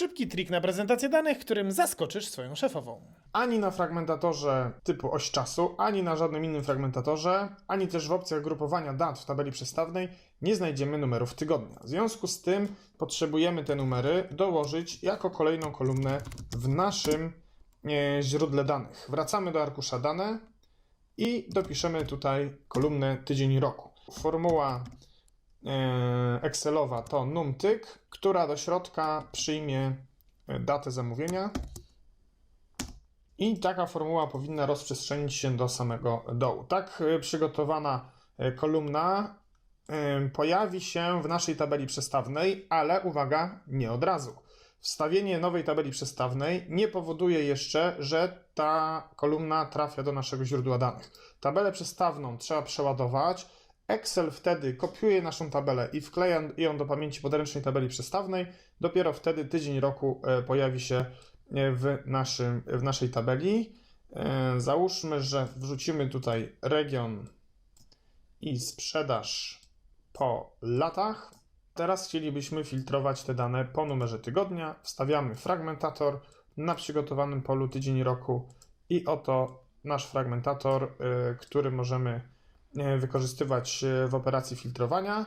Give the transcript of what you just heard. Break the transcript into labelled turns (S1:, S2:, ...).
S1: Szybki trik na prezentację danych, którym zaskoczysz swoją szefową.
S2: Ani na fragmentatorze typu oś czasu, ani na żadnym innym fragmentatorze, ani też w opcjach grupowania dat w tabeli przestawnej nie znajdziemy numerów tygodnia. W związku z tym potrzebujemy te numery dołożyć jako kolejną kolumnę w naszym e, źródle danych. Wracamy do arkusza dane i dopiszemy tutaj kolumnę tydzień roku. Formuła Excelowa to numtyk, która do środka przyjmie e, datę zamówienia. I taka formuła powinna rozprzestrzenić się do samego dołu. Tak e, przygotowana e, kolumna e, pojawi się w naszej tabeli przestawnej, ale uwaga, nie od razu. Wstawienie nowej tabeli przestawnej nie powoduje jeszcze, że ta kolumna trafia do naszego źródła danych. Tabelę przestawną trzeba przeładować. Excel wtedy kopiuje naszą tabelę i wkleja ją do pamięci podręcznej tabeli przestawnej. Dopiero wtedy tydzień roku e, pojawi się w, naszym, w naszej tabeli. E, Załóżmy, że wrzucimy tutaj region i sprzedaż po latach. Teraz chcielibyśmy filtrować te dane po numerze tygodnia. Wstawiamy fragmentator na przygotowanym polu tydzień roku i oto nasz fragmentator, który możemy wykorzystywać y, w operacji filtrowania.